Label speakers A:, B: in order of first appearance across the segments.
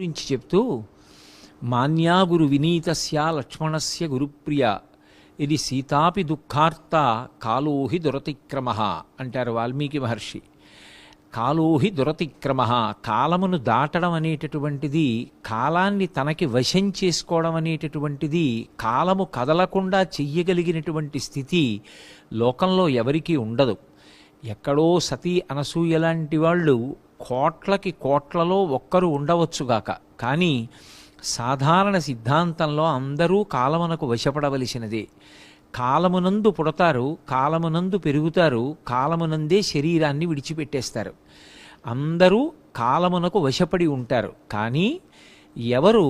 A: గురించి చెప్తూ మాన్యా గురు వినీతస్య లక్ష్మణస్య గురుప్రియ ఇది సీతాపి దుఃఖార్త కాలోహి దురతిక్రమ అంటారు వాల్మీకి మహర్షి. కాలోహి దురతిక్రమ కాలమును దాటడం అనేటటువంటిది కాలాన్ని తనకి వశం చేసుకోవడం అనేటటువంటిది కాలము కదలకుండా చెయ్యగలిగినటువంటి స్థితి లోకంలో ఎవరికీ ఉండదు. ఎక్కడో సతీ అనసూయ లాంటి వాళ్ళు కోట్లకి కోట్లలో ఒక్కరు ఉండవచ్చుగాక కానీ సాధారణ సిద్ధాంతంలో అందరూ కాలమునకు వశపడవలసినదే. కాలమునందు పుడతారు కాలమునందు పెరుగుతారు కాలమునందే శరీరాన్ని విడిచిపెట్టేస్తారు. అందరూ కాలమునకు వశపడి ఉంటారు. కానీ ఎవరు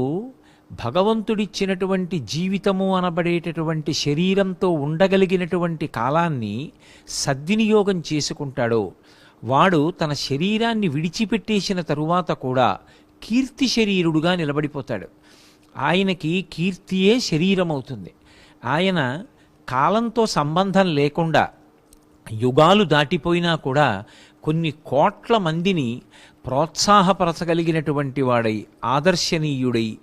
A: భగవంతుడిచ్చినటువంటి జీవితము అనబడేటటువంటి శరీరంతో ఉండగలిగినటువంటి కాలాన్ని సద్వినియోగం చేసుకుంటాడో వాడు తన శరీరాన్ని విడిచిపెట్టేసిన తరువాత కూడా కీర్తి శరీరుడుగా నిలబడిపోతాడు. ఆయనకి కీర్తియే శరీరం అవుతుంది ఆయన కాలంతో సంబంధం లేకుండా యుగాలు దాటిపోయినా కూడా కొన్ని కోట్ల మందిని ప్రోత్సాహపరచగలిగినటువంటి వాడై ఆదర్శనీయుడై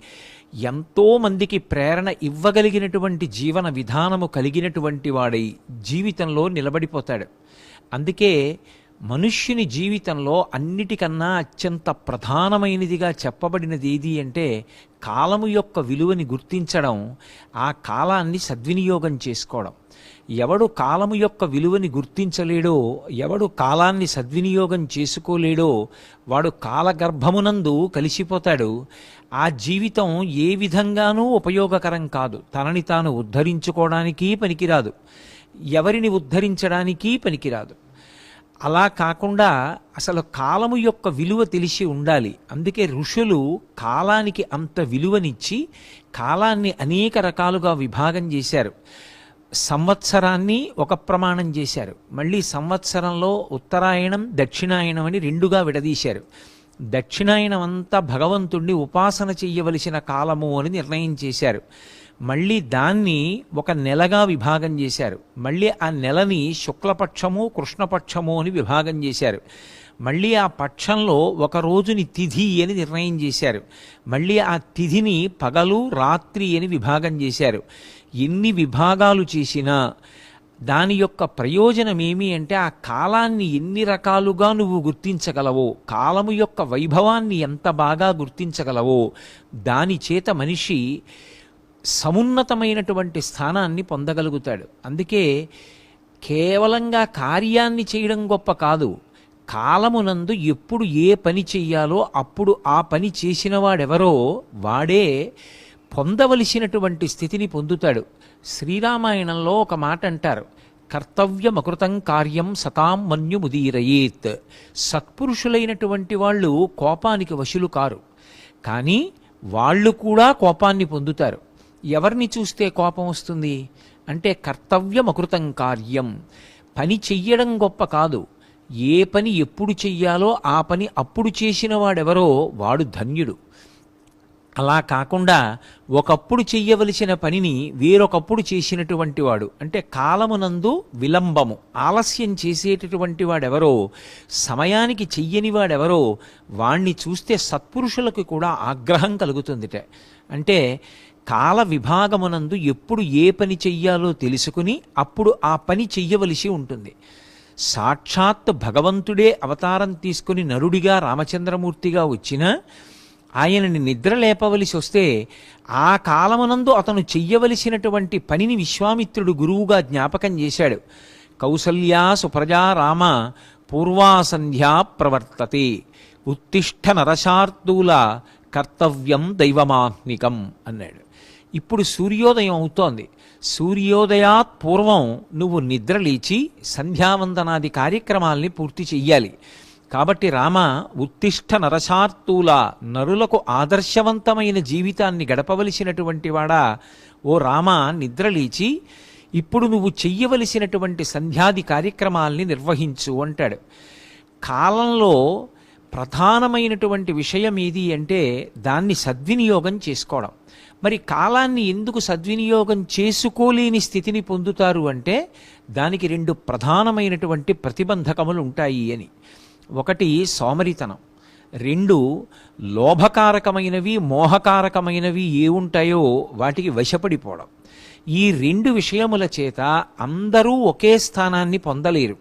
A: ఎంతోమందికి ప్రేరణ ఇవ్వగలిగినటువంటి జీవన విధానము కలిగినటువంటి వాడై జీవితంలో నిలబడిపోతాడు. అందుకే మనుష్యుని జీవితంలో అన్నిటికన్నా అత్యంత ప్రధానమైనదిగా చెప్పబడినది ఏది అంటే కాలము యొక్క విలువని గుర్తించడం ఆ కాలాన్ని సద్వినియోగం చేసుకోవడం. ఎవడు కాలము యొక్క విలువని గుర్తించలేడో ఎవడు కాలాన్ని సద్వినియోగం చేసుకోలేడో వాడు కాలగర్భమునందు కలిసిపోతాడు. ఆ జీవితం ఏ విధంగానూ ఉపయోగకరం కాదు. తనని తాను ఉద్ధరించుకోవడానికి పనికిరాదు. ఎవరిని ఉద్ధరించడానికి పనికిరాదు. అలా కాకుండా అసలు కాలము యొక్క విలువ తెలిసి ఉండాలి. అందుకే ఋషులు కాలానికి అంత విలువనిచ్చి కాలాన్ని అనేక రకాలుగా విభాగం చేశారు. సంవత్సరాన్ని ఒక ప్రమాణం చేశారు. మళ్ళీ సంవత్సరంలో ఉత్తరాయణం దక్షిణాయనం అని రెండుగా విడదీశారు. దక్షిణాయనం అంతా భగవంతుణ్ణి ఉపాసన చెయ్యవలసిన కాలము అని నిర్ణయం చేశారు. మళ్ళీ దాన్ని ఒక నెలగా విభాగం చేశారు. మళ్ళీ ఆ నెలని శుక్లపక్షము కృష్ణపక్షము అని విభాగం చేశారు. మళ్ళీ ఆ పక్షంలో ఒక రోజుని తిథి అని నిర్ణయం చేశారు. మళ్ళీ ఆ తిథిని పగలు రాత్రి అని విభాగం చేశారు. ఎన్ని విభాగాలు చేసినా దాని యొక్క ప్రయోజనం ఏమి అంటే ఆ కాలాన్ని ఎన్ని రకాలుగా నువ్వు గుర్తించగలవో కాలము యొక్క వైభవాన్ని ఎంత బాగా గుర్తించగలవో దాని చేత మనిషి సమున్నతమైనటువంటి స్థానాన్ని పొందగలుగుతాడు. అందుకే కేవలంగా కార్యాన్ని చేయడం గొప్ప కాదు. కాలమునందు ఎప్పుడు ఏ పని చెయ్యాలో అప్పుడు ఆ పని చేసిన వాడెవరో వాడే పొందవలసినటువంటి స్థితిని పొందుతాడు. శ్రీరామాయణంలో ఒక మాట అంటారు. కర్తవ్యమకృతం కార్యం సతాం మన్యుముదీరయేత్. సత్పురుషులైనటువంటి వాళ్ళు కోపానికి వశులు కారు. కానీ వాళ్ళు కూడా కోపాన్ని పొందుతారు. ఎవరిని చూస్తే కోపం వస్తుంది? అంటే కర్తవ్యం అకృతం కార్యం. పని చెయ్యడం గొప్ప కాదు. ఏ పని ఎప్పుడు చెయ్యాలో ఆ పని అప్పుడు చేసిన వాడెవరో వాడు ధన్యుడు. అలా కాకుండా ఒకప్పుడు చెయ్యవలసిన పనిని వేరొకప్పుడు చేసినటువంటి వాడు. అంటే కాలమునందు విలంబము ఆలస్యం చేసేటటువంటి వాడెవరో సమయానికి చెయ్యని వాడెవరో వాణ్ణి చూస్తే సత్పురుషులకు కూడా ఆగ్రహం కలుగుతుందిట. అంటే కాల విభాగమునందు ఎప్పుడు ఏ పని చెయ్యాలో తెలుసుకుని అప్పుడు ఆ పని చెయ్యవలసి ఉంటుంది. సాక్షాత్ భగవంతుడే అవతారం తీసుకుని నరుడిగా రామచంద్రమూర్తిగా వచ్చినా ఆయనని నిద్ర లేపవలసి వస్తే ఆ కాలమునందు అతను చెయ్యవలసినటువంటి పనిని విశ్వామిత్రుడు గురువుగా జ్ఞాపకం చేశాడు. కౌసల్యా సుప్రజా రామ పూర్వాసంధ్యా ప్రవర్తతే. ఉత్తిష్ట నరశార్దూల కర్తవ్యం దైవమాహ్నికం అన్నాడు. ఇప్పుడు సూర్యోదయం అవుతోంది. సూర్యోదయాత్ పూర్వం నువ్వు నిద్రలేచి సంధ్యావందనాది కార్యక్రమాల్ని పూర్తి చెయ్యాలి. కాబట్టి రామ ఉత్తిష్ట నరశార్తూల నరులకు ఆదర్శవంతమైన జీవితాన్ని గడపవలసినటువంటి వాడా? ఓ రామ నిద్రలేచి ఇప్పుడు నువ్వు చెయ్యవలసినటువంటి సంధ్యాది కార్యక్రమాల్ని నిర్వహించు అంటాడు. కాలంలో ప్రధానమైనటువంటి విషయం ఏది అంటే దాన్ని సద్వినియోగం చేసుకోవడం. మరి కాలాన్ని ఎందుకు సద్వినియోగం చేసుకోలేని స్థితిని పొందుతారు అంటే దానికి రెండు ప్రధానమైనటువంటి ప్రతిబంధకములు ఉంటాయి అని. ఒకటి సోమరితనం. రెండు లోభకారకమైనవి మోహకారకమైనవి ఏ ఉంటాయో వాటికి వశపడిపోవడం. ఈ రెండు విషయముల చేత అందరూ ఒకే స్థానాన్ని పొందలేరు.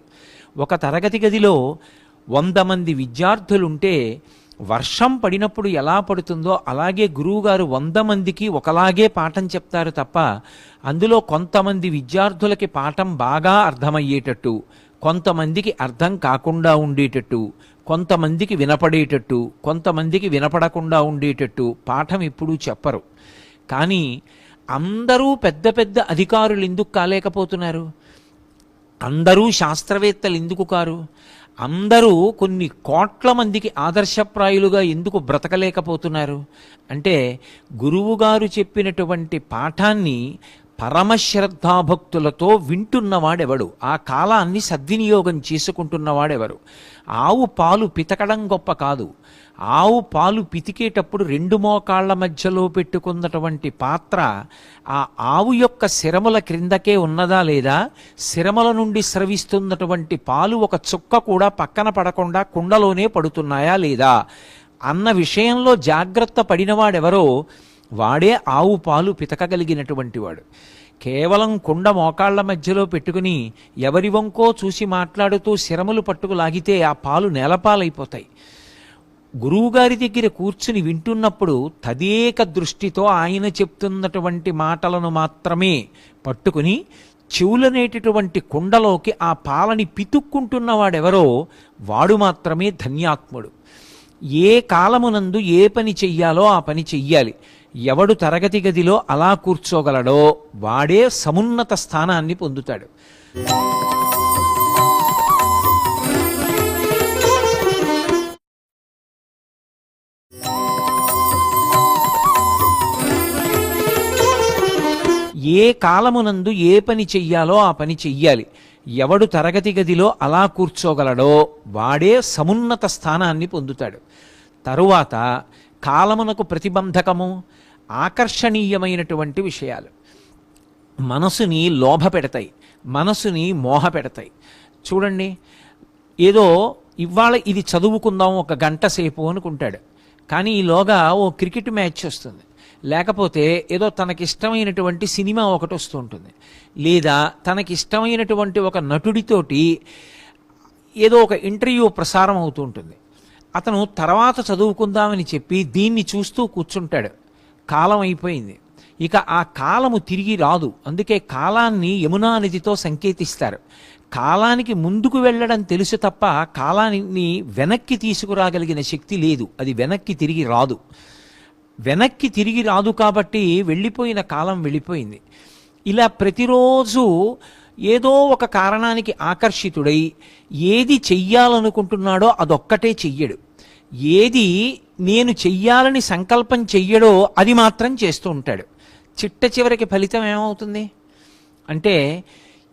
A: ఒక తరగతి గదిలో వంద మంది విద్యార్థులుంటే వర్షం పడినప్పుడు ఎలా పడుతుందో అలాగే గురువుగారు వంద మందికి ఒకలాగే పాఠం చెప్తారు తప్ప అందులో కొంతమంది విద్యార్థులకి పాఠం బాగా అర్థమయ్యేటట్టు కొంతమందికి అర్థం కాకుండా ఉండేటట్టు కొంతమందికి వినపడేటట్టు కొంతమందికి వినపడకుండా ఉండేటట్టు పాఠం ఎప్పుడూ చెప్పరు. కానీ అందరూ పెద్ద పెద్ద అధికారులు ఎందుకు కాలేకపోతున్నారు? అందరూ శాస్త్రవేత్తలు ఎందుకు కారు? అందరూ కొన్ని కోట్ల మందికి ఆదర్శప్రాయులుగా ఎందుకు బ్రతకలేకపోతున్నారు? అంటే గురువుగారు చెప్పినటువంటి పాఠాన్ని పరమశ్రద్ధాభక్తులతో వింటున్నవాడెవడు? ఆ కాలాన్ని సద్వినియోగం చేసుకుంటున్నవాడెవరు? ఆవు పాలు పితకడం గొప్ప కాదు. ఆవు పాలు పితికేటప్పుడు రెండు మోకాళ్ళ మధ్యలో పెట్టుకున్నటువంటి పాత్ర ఆ ఆవు యొక్క శిరముల క్రిందకే ఉన్నదా లేదా? శిరముల నుండి స్రవిస్తున్నటువంటి పాలు ఒక చుక్క కూడా పక్కన పడకుండా కుండలోనే పడుతున్నాయా లేదా? అన్న విషయంలో జాగ్రత్త పడినవాడెవరో వాడే ఆవు పాలు పితకగలిగినటువంటి వాడు. కేవలం కుండ మోకాళ్ళ మధ్యలో పెట్టుకుని ఎవరి వంకో చూసి మాట్లాడుతూ శిరములు పట్టుకు లాగితే ఆ పాలు నేలపాలైపోతాయి. గురువుగారి దగ్గర కూర్చుని వింటున్నప్పుడు తదేక దృష్టితో ఆయన చెప్తున్నటువంటి మాటలను మాత్రమే పట్టుకుని చెవులనేటటువంటి కుండలోకి ఆ పాలని పితుక్కుంటున్నవాడెవరో వాడు మాత్రమే ధన్యాత్ముడు. ఏ కాలమునందు ఏ పని చెయ్యాలో ఆ పని చెయ్యాలి. ఎవడు తరగతి గదిలో అలా కూర్చోగలడో వాడే సమున్నత స్థానాన్ని పొందుతాడు. ఏ కాలమునందు ఏ పని చెయ్యాలో ఆ పని చెయ్యాలి. ఎవడు తరగతి గదిలో అలా కూర్చోగలడో వాడే సమున్నత స్థానాన్ని పొందుతాడు. తరువాత కాలమునకు ప్రతిబంధకము ఆకర్షణీయమైనటువంటి విషయాలు. మనసుని లోభ పెడతాయి. మనసుని మోహ పెడతాయి. చూడండి ఏదో ఇవాళ ఇది చదువుకుందాం ఒక గంట సేపు అనుకుంటాడు. కానీ ఈలోగా ఓ క్రికెట్ మ్యాచ్ వస్తుంది. లేకపోతే ఏదో తనకిష్టమైనటువంటి సినిమా ఒకటి వస్తూ ఉంటుంది. లేదా తనకిష్టమైనటువంటి ఒక నటుడితోటి ఏదో ఒక ఇంటర్వ్యూ ప్రసారం అవుతూ ఉంటుంది. అతను తర్వాత చదువుకుందామని చెప్పి దీన్ని చూస్తూ కూర్చుంటాడు. కాలం అయిపోయింది. ఇక ఆ కాలము తిరిగి రాదు. అందుకే కాలాన్ని యమునా నదితో సంకేతిస్తారు. కాలానికి ముందుకు వెళ్ళడం తెలుసు తప్ప కాలాన్ని వెనక్కి తీసుకురాగలిగిన శక్తి లేదు. అది వెనక్కి తిరిగి రాదు. వెనక్కి తిరిగి రాదు కాబట్టి వెళ్ళిపోయిన కాలం వెళ్ళిపోయింది. ఇలా ప్రతిరోజు ఏదో ఒక కారణానికి ఆకర్షితుడై ఏది చెయ్యాలనుకుంటున్నాడో అదొక్కటే చెయ్యడు. ఏది నేను చెయ్యాలని సంకల్పం చెయ్యడో అది మాత్రం చేస్తూ ఉంటాడు. చిట్ట చివరికి ఫలితం ఏమవుతుంది? అంటే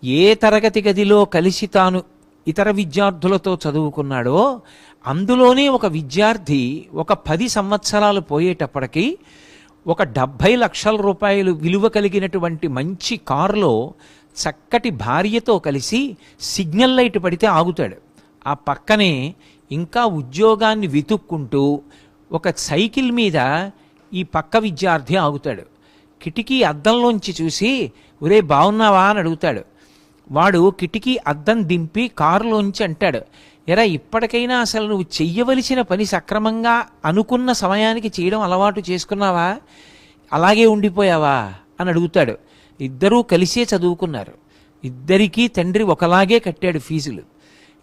A: ఏ తరగతి గదిలో కలిసి తాను ఇతర విద్యార్థులతో చదువుకున్నాడో అందులోనే ఒక విద్యార్థి ఒక పది సంవత్సరాలు పోయేటప్పటికీ ఒక డెబ్భై లక్షల రూపాయలు విలువ కలిగినటువంటి మంచి కారులో చక్కటి భార్యతో కలిసి సిగ్నల్ లైట్ పడితే ఆగుతాడు. ఆ పక్కనే ఇంకా ఉద్యోగాన్ని వెతుక్కుంటూ ఒక సైకిల్ మీద ఈ పక్క విద్యార్థి ఆగుతాడు. కిటికీ అద్దంలోంచి చూసి ఒరే బాగున్నావా అని అడుగుతాడు. వాడు కిటికీ అద్దం దింపి కారులోంచి అంటాడు ఎరా ఇప్పటికైనా అసలు నువ్వు చెయ్యవలసిన పని సక్రమంగా అనుకున్న సమయానికి చేయడం అలవాటు చేసుకున్నావా? అలాగే ఉండిపోయావా? అని అడుగుతాడు. ఇద్దరూ కలిసే చదువుకున్నారు. ఇద్దరికీ తండ్రి ఒకలాగే కట్టాడు ఫీజులు.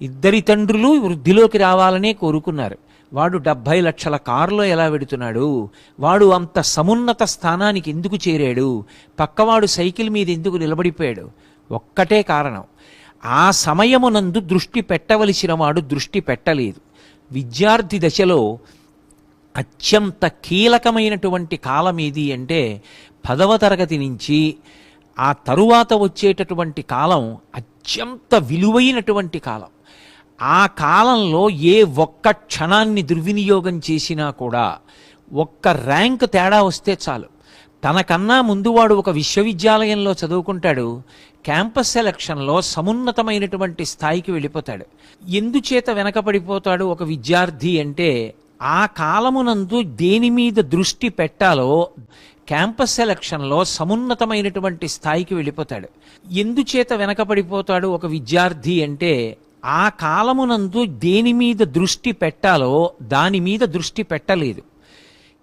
A: ఇద్దరి తండ్రులు వృద్ధిలోకి రావాలనే కోరుకున్నారు. వాడు డెబ్భై లక్షల కారులో ఎలా వెడుతున్నాడు? వాడు అంత సమున్నత స్థానానికి ఎందుకు చేరాడు? పక్కవాడు సైకిల్ మీద ఎందుకు నిలబడిపోయాడు? ఒక్కటే కారణం. ఆ సమయమునందు దృష్టి పెట్టవలసిన వాడు దృష్టి పెట్టలేదు. విద్యార్థి దశలో అత్యంత కీలకమైనటువంటి కాలం ఏది అంటే పదవ తరగతి నుంచి ఆ తరువాత వచ్చేటటువంటి కాలం అత్యంత విలువైనటువంటి కాలం. ఆ కాలంలో ఏ ఒక్క క్షణాన్ని దుర్వినియోగం చేసినా కూడా ఒక్క ర్యాంక్ తేడా వస్తే చాలు. తనకన్నా ముందువాడు ఒక విశ్వవిద్యాలయంలో చదువుకుంటాడు క్యాంపస్ సెలక్షన్లో సమున్నతమైనటువంటి స్థాయికి వెళ్ళిపోతాడు. ఎందుచేత వెనకబడిపోతాడు ఒక విద్యార్థి అంటే ఆ కాలమునందు దేని మీద దృష్టి పెట్టాలో క్యాంపస్ సెలక్షన్లో సమున్నతమైనటువంటి స్థాయికి వెళ్ళిపోతాడు. ఎందుచేత వెనకబడిపోతాడు ఒక విద్యార్థి అంటే ఆ కాలమునందు దేని మీద దృష్టి పెట్టాలో దాని మీద దృష్టి పెట్టలేదు.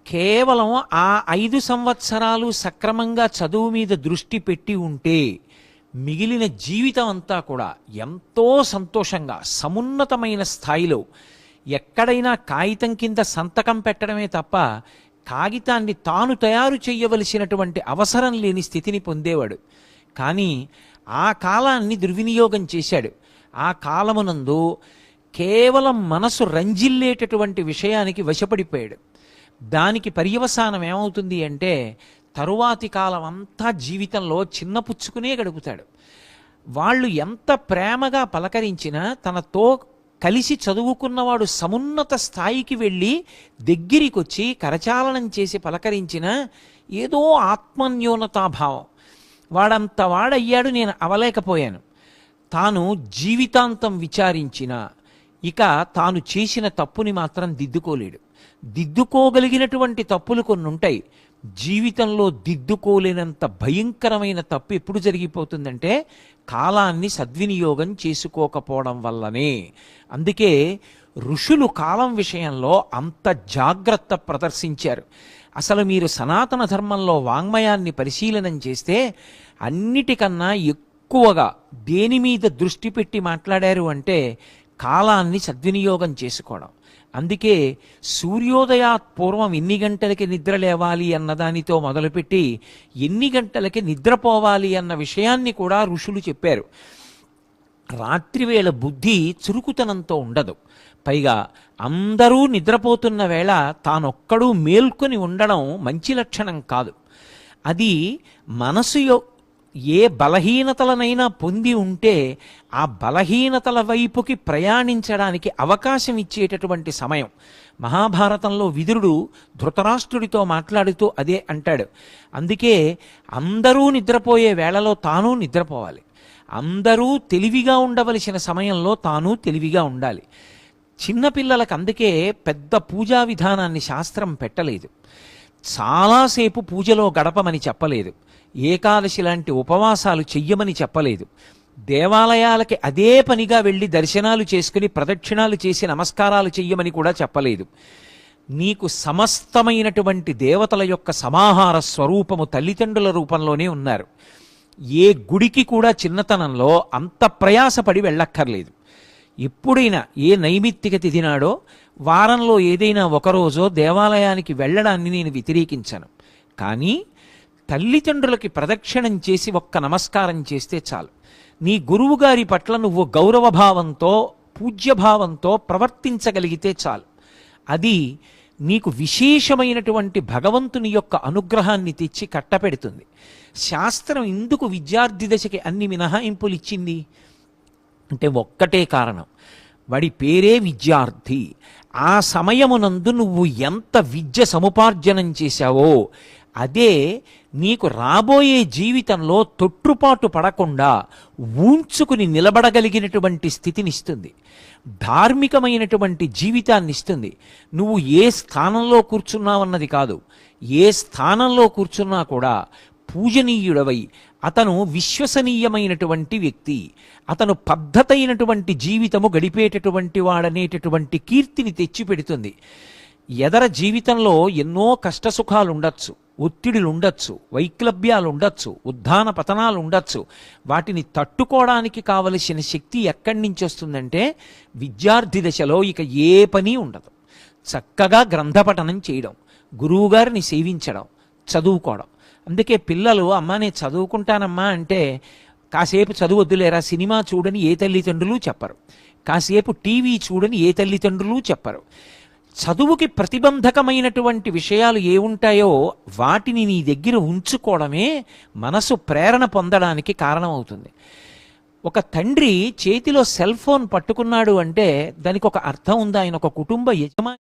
A: కేవలం ఆ ఐదు సంవత్సరాలు సక్రమంగా చదువు మీద దృష్టి పెట్టి ఉంటే మిగిలిన జీవితం అంతా కూడా ఎంతో సంతోషంగా సమున్నతమైన స్థాయిలో ఎక్కడైనా కాగితం కింద సంతకం పెట్టడమే తప్ప కాగితాన్ని తాను తయారు చేయవలసినటువంటి అవసరం లేని స్థితిని పొందేవాడు. కానీ ఆ కాలాన్ని దుర్వినియోగం చేశాడు. ఆ కాలమునందు కేవలం మనసు రంజిల్లేటటువంటి విషయానికి వశపడిపోయాడు. దానికి పర్యవసానం ఏమవుతుంది అంటే తరువాతి కాలం అంతా జీవితంలో చిన్నపుచ్చుకునే గడుపుతాడు. వాళ్ళు ఎంత ప్రేమగా పలకరించినా తనతో కలిసి చదువుకున్నవాడు సమున్నత స్థాయికి వెళ్ళి దగ్గరికి వచ్చి కరచాలనం చేసి పలకరించిన ఏదో ఆత్మన్యూనతాభావం వాడంత వాడయ్యాడు నేను అవలేకపోయాను. తాను జీవితాంతం విచారించిన ఇక తాను చేసిన తప్పుని మాత్రం దిద్దుకోలేడు. దిద్దుకోగలిగినటువంటి తప్పులు కొన్ని ఉంటాయి. జీవితంలో దిద్దుకోలేనంత భయంకరమైన తప్పు ఎప్పుడు జరిగిపోతుందంటే కాలాన్ని సద్వినియోగం చేసుకోకపోవడం వల్లనే. అందుకే ఋషులు కాలం విషయంలో అంత జాగ్రత్త ప్రదర్శించారు. అసలు మీరు సనాతన ధర్మంలో వాంగ్మయాన్ని పరిశీలనం చేస్తే అన్నిటికన్నా ఎక్కువగా దేని మీద దృష్టి పెట్టి మాట్లాడారు అంటే కాలాన్ని సద్వినియోగం చేసుకోవడం. అందుకే సూర్యోదయాత్ పూర్వం ఎన్ని గంటలకి నిద్ర లేవాలి అన్నదానితో మొదలుపెట్టి ఎన్ని గంటలకి నిద్రపోవాలి అన్న విషయాన్ని కూడా ఋషులు చెప్పారు. రాత్రివేళ బుద్ధి చురుకుతనంతో ఉండదు. పైగా అందరూ నిద్రపోతున్న వేళ తానొక్కడూ మేల్కొని ఉండడం మంచి లక్షణం కాదు. అది మనసు ఏ బలహీనతలనైనా పొంది ఉంటే ఆ బలహీనతల వైపుకి ప్రయాణించడానికి అవకాశం ఇచ్చేటటువంటి సమయం. మహాభారతంలో విదురుడు ధృతరాష్ట్రుడితో మాట్లాడుతూ అదే అంటాడు. అందుకే అందరూ నిద్రపోయే వేళలో తాను నిద్రపోవాలి. అందరూ తెలివిగా ఉండవలసిన సమయంలో తాను తెలివిగా ఉండాలి. చిన్నపిల్లలకు అందుకే పెద్ద పూజా విధానాన్ని శాస్త్రం పెట్టలేదు. చాలాసేపు పూజలో గడపమని చెప్పలేదు. ఏకాదశి లాంటి ఉపవాసాలు చెయ్యమని చెప్పలేదు. దేవాలయాలకి అదే పనిగా వెళ్ళి దర్శనాలు చేసుకుని ప్రదక్షిణాలు చేసి నమస్కారాలు చెయ్యమని కూడా చెప్పలేదు. నీకు సమస్తమైనటువంటి దేవతల యొక్క సమాహార స్వరూపము తల్లిదండ్రుల రూపంలోనే ఉన్నారు. ఏ గుడికి కూడా చిన్నతనంలో అంత ప్రయాసపడి వెళ్ళక్కర్లేదు. ఎప్పుడైనా ఏ నైమిత్తిక తిదినాడో వారంలో ఏదైనా ఒకరోజో దేవాలయానికి వెళ్ళడాన్ని నేను వ్యతిరేకించను. కానీ తల్లిదండ్రులకి ప్రదక్షిణం చేసి ఒక్క నమస్కారం చేస్తే చాలు. నీ గురువుగారి పట్ల నువ్వు గౌరవభావంతో పూజ్యభావంతో ప్రవర్తించగలిగితే చాలు. అది నీకు విశేషమైనటువంటి భగవంతుని యొక్క అనుగ్రహాన్ని తెచ్చి కట్టపెడుతుంది. శాస్త్రం ఎందుకు విద్యార్థి దశకి అన్ని మినహాయింపులు ఇచ్చింది అంటే ఒక్కటే కారణం. వాడి పేరే విద్యార్థి. ఆ సమయమునందు నువ్వు ఎంత విద్య సముపార్జనం చేశావో అదే నీకు రాబోయే జీవితంలో తొట్టుపాటు పడకుండా ఊంచుకుని నిలబడగలిగినటువంటి స్థితినిస్తుంది ధార్మికమైనటువంటి జీవితాన్ని ఇస్తుంది. నువ్వు ఏ స్థానంలో కూర్చున్నావన్నది కాదు. ఏ స్థానంలో కూర్చున్నా కూడా పూజనీయుడవై అతను విశ్వసనీయమైనటువంటి వ్యక్తి. అతను పద్ధతైనటువంటి జీవితము గడిపేటటువంటి వాడనేటటువంటి కీర్తిని తెచ్చిపెడుతుంది. ఎదర జీవితంలో ఎన్నో కష్టసుఖాలు ఉండొచ్చు ఒత్తిడులు ఉండొచ్చు వైక్లభ్యాలు ఉండొచ్చు ఉద్ధాన పతనాలు ఉండొచ్చు వాటిని తట్టుకోవడానికి కావలసిన శక్తి ఎక్కడి నుంచి వస్తుందంటే విద్యార్థి దశలో ఇక ఏ పని ఉండదు. చక్కగా గ్రంథపఠనం చేయడం గురువుగారిని సేవించడం చదువుకోవడం. అందుకే పిల్లలు అమ్మ నేను చదువుకుంటానమ్మా అంటే కాసేపు చదువు వద్దులేరా సినిమా చూడని ఏ తల్లిదండ్రులు చెప్పరు. కాసేపు టీవీ చూడని ఏ తల్లిదండ్రులు చెప్పరు. చదువుకి ప్రతిబంధకమైనటువంటి విషయాలు ఏ ఉంటాయో వాటిని నీ దగ్గర ఉంచుకోవడమే మనసు ప్రేరణ పొందడానికి కారణమవుతుంది. ఒక తండ్రి చేతిలో సెల్ ఫోన్ పట్టుకున్నాడు అంటే దానికి ఒక అర్థం ఉంది. ఆయన ఒక కుటుంబ యజమాని